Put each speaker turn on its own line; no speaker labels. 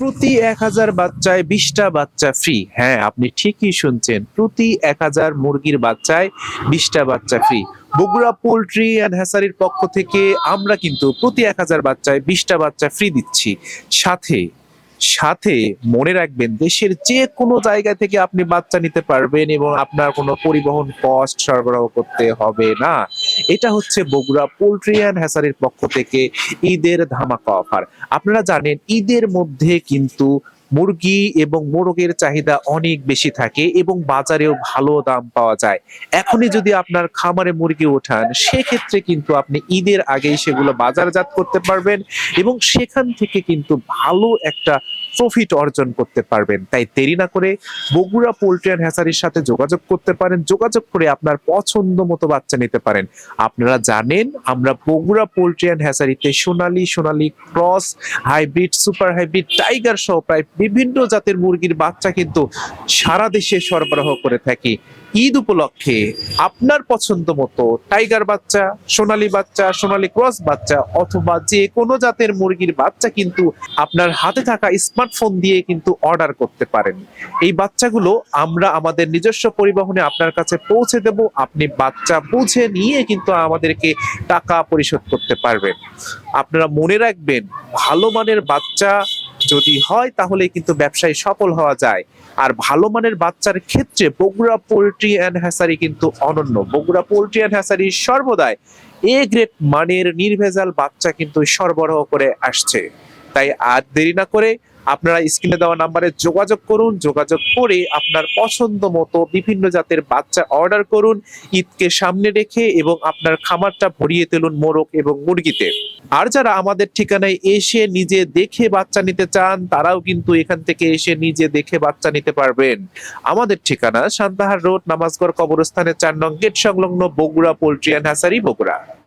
প্রতি এক হাজার বাচ্চায় বিশটা বাচ্চা ফ্রি হ্যাঁ আপনি ঠিকই শুনছেন। প্রতি এক হাজার মুরগির বাচ্চায় বিশটা বাচ্চা ফ্রি বগুড়া পোলট্রি অ্যান্ড হ্যাসারির পক্ষ থেকে আমরা কিন্তু প্রতি এক হাজার বাচ্চায় বিশটা বাচ্চা ফ্রি দিচ্ছি। সাথে সাথে মনে রাখবেন, দেশের যে কোনো জায়গা থেকে আপনি বাচ্চা নিতে পারবেন এবং আপনার কোনো পরিবহন কস্ট সরবরাহ করতে হবে না। এটা হচ্ছে বগুড়া পোল্ট্রি অ্যান্ড হ্যাসারির পক্ষ থেকে ঈদের ধামাকা অফার। আপনারা জানেন, ঈদের মধ্যে কিন্তু মুরগি এবং মোরগের চাহিদা অনেক বেশি থাকে এবং বাজারেও ভালো দাম পাওয়া যায়। এখনই যদি আপনার খামারে মুরগি ওঠান, সেক্ষেত্রে কিন্তু আপনি ঈদের আগেই সেগুলো বাজারজাত করতে পারবেন এবং সেখান থেকে কিন্তু ভালো একটা প্রফিট অর্জন করতে পারবেন। তাই দেরি না করে বগুড়া পোল্ট্রি অ্যান্ড হ্যাসারির সাথে যোগাযোগ করতে পারেন। যোগাযোগ করে আপনার পছন্দ মতো বাচ্চা নিতে পারেন। আপনারা জানেন, আমরা Bogura poultry and হ্যাসারিতে Sonali Sonali cross, hybrid, super hybrid, tiger সহ প্রায় বিভিন্ন জাতের মুরগির বাচ্চা কিন্তু সারা দেশে সরবরাহ করে থাকি। ঈদ উপলক্ষে আপনার পছন্দ মতো টাইগার বাচ্চা, সোনালী বাচ্চা, সোনালী ক্রস বাচ্চা অথবা যে কোনো জাতের মুরগির বাচ্চা কিন্তু আপনার হাতে থাকা স্মার্টফোন দিয়ে কিন্তু অর্ডার করতে পারেন। এই বাচ্চাগুলো আমরা আমাদের নিজস্ব পরিবহনে আপনার কাছে পৌঁছে দেব। আপনি বাচ্চা বুঝে নিয়ে কিন্তু আমাদেরকে টাকা পরিশোধ করতে পারবেন। আপনারা মনে রাখবেন, ভালো মানের বাচ্চা যদি হয় তাহলে কিন্তু ব্যবসায় সফল হওয়া যায়। আর ভালো মানের বাচ্চার ক্ষেত্রে বগুড়া পোলট্রি অ্যান্ড হ্যাসারি কিন্তু অনন্য। বগুড়া পোলট্রি অ্যান্ড হ্যাসারি সর্বদাই এ গ্রেড মানের নির্ভেজাল বাচ্চা কিন্তু সরবরাহ করে আসছে। তাই আর দেরি না করে আপনারা স্ক্রিনে দেওয়া নাম্বারে যোগাযোগ করুন, যোগাযোগ করে আপনার পছন্দ মতো বিভিন্ন জাতের বাচ্চা অর্ডার করুন, ঈদকে সামনে রেখে এবং আপনার খামারটা ভরিয়ে তুলুন মোরগ এবং মুরগিতে। আর যারা আমাদের ঠিকানায় এসে নিজে দেখে বাচ্চা নিতে চান, তারাও কিন্তু এখান থেকে এসে নিজে দেখে বাচ্চা নিতে পারবেন। আমাদের ঠিকানা সান্তাহার রোড, নামাজগড় কবরস্থানের চার নং গেট সংলগ্ন Bogura poultry and hatchery Bogura.